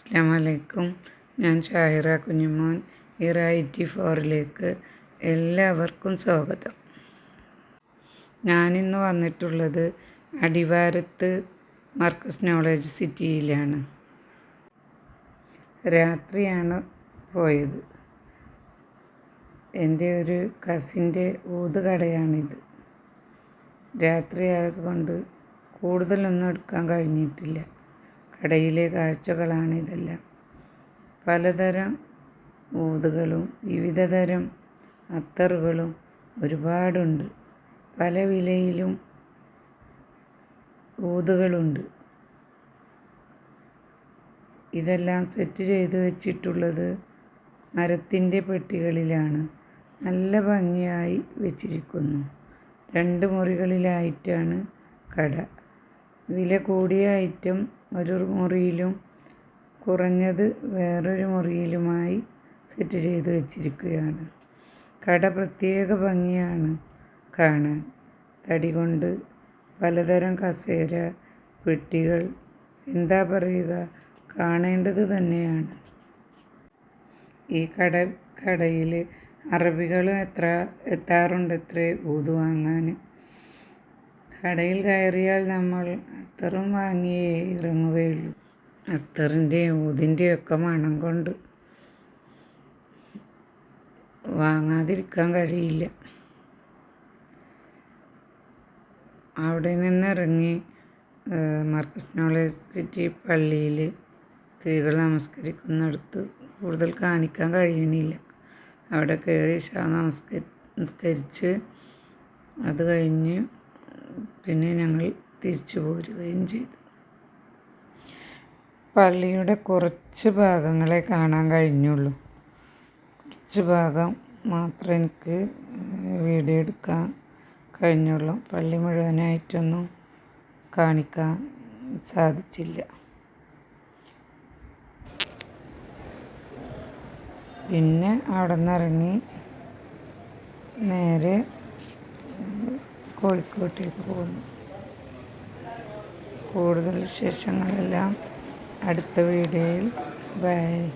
അസ്ലാമലൈക്കും ഞാൻ ഷാഹിറ കുഞ്ഞുമോൻ ഇറ ഐറ്റി ഫോറിലേക്ക് എല്ലാവർക്കും സ്വാഗതം. ഞാനിന്ന് വന്നിട്ടുള്ളത് അടിവാരത്ത് മർക്കസ് നോളേജ് സിറ്റിയിലാണ്. രാത്രിയാണ് പോയത്. എന്റെ ഒരു കസിന്റെ ഊതുകടയാണിത്. രാത്രി ആയതുകൊണ്ട് കൂടുതലൊന്നും എടുക്കാൻ കഴിഞ്ഞിട്ടില്ല. കടയിലെ കാഴ്ചകളാണ് ഇതെല്ലാം. പലതരം ഊതുകളും വിവിധതരം അത്തറുകളും ഒരുപാടുണ്ട്. പല വിലയിലും ഊതുകളുണ്ട്. ഇതെല്ലാം സെറ്റ് ചെയ്ത് വെച്ചിട്ടുള്ളത് മരത്തിന്റെ പെട്ടികളിലാണ്. നല്ല ഭംഗിയായി വെച്ചിരിക്കുന്നു. രണ്ട് മുറികളിലായിട്ടാണ് കട. വില കൂടിയ ഐറ്റം ഒരു മുറിയിലും കുറഞ്ഞത് വേറൊരു മുറിയിലുമായി സെറ്റ് ചെയ്ത് വെച്ചിരിക്കുകയാണ്. കട പ്രത്യേക ഭംഗിയാണ് കാണാൻ. തടി കൊണ്ട് പലതരം കസേര പെട്ടികൾ എന്താ പറയുക കാണേണ്ടത് തന്നെയാണ്. ഈ കട കടയിൽ അറബികൾ എത്ര എത്താറുണ്ട് എത്ര ഊതു വാങ്ങാൻ കടയിൽ കയറിയാൽ നമ്മൾ അത്തറും വാങ്ങിയേ ഇറങ്ങുകയുള്ളൂ. അത്തറിന്റെയും ഊതിന്റെയും ഒക്കെ മണം കൊണ്ട് വാങ്ങാതിരിക്കാൻ കഴിയില്ല. അവിടെ നിന്നിറങ്ങി മർക്കസ് നോളേജ് സിറ്റി പള്ളിയിൽ സ്ത്രീകൾ നമസ്കരിക്കുന്നിടത്ത് കൂടുതൽ കാണിക്കാൻ കഴിയണില്ല. അവിടെ കയറി ഷാ നമസ്ക നമസ്കരിച്ച് അത് കഴിഞ്ഞ് പിന്നെ ഞങ്ങൾ തിരിച്ചു പോരുകയും ചെയ്തു. പള്ളിയുടെ കുറച്ച് ഭാഗങ്ങളെ കാണാൻ കഴിഞ്ഞുള്ളൂ. കുറച്ച് ഭാഗം മാത്രം എനിക്ക് വീഡിയോ എടുക്കാൻ കഴിഞ്ഞുള്ളൂ. പള്ളി മുഴുവനായിട്ടൊന്നും കാണിക്കാൻ സാധിച്ചില്ല. പിന്നെ അവിടെ നിന്ന് ഇറങ്ങി നേരെ കോഴിക്കോട്ടേക്ക് പോകുന്നു. കൂടുതൽ വിശേഷങ്ങളെല്ലാം അടുത്ത വീഡിയോയിൽ. ബൈ.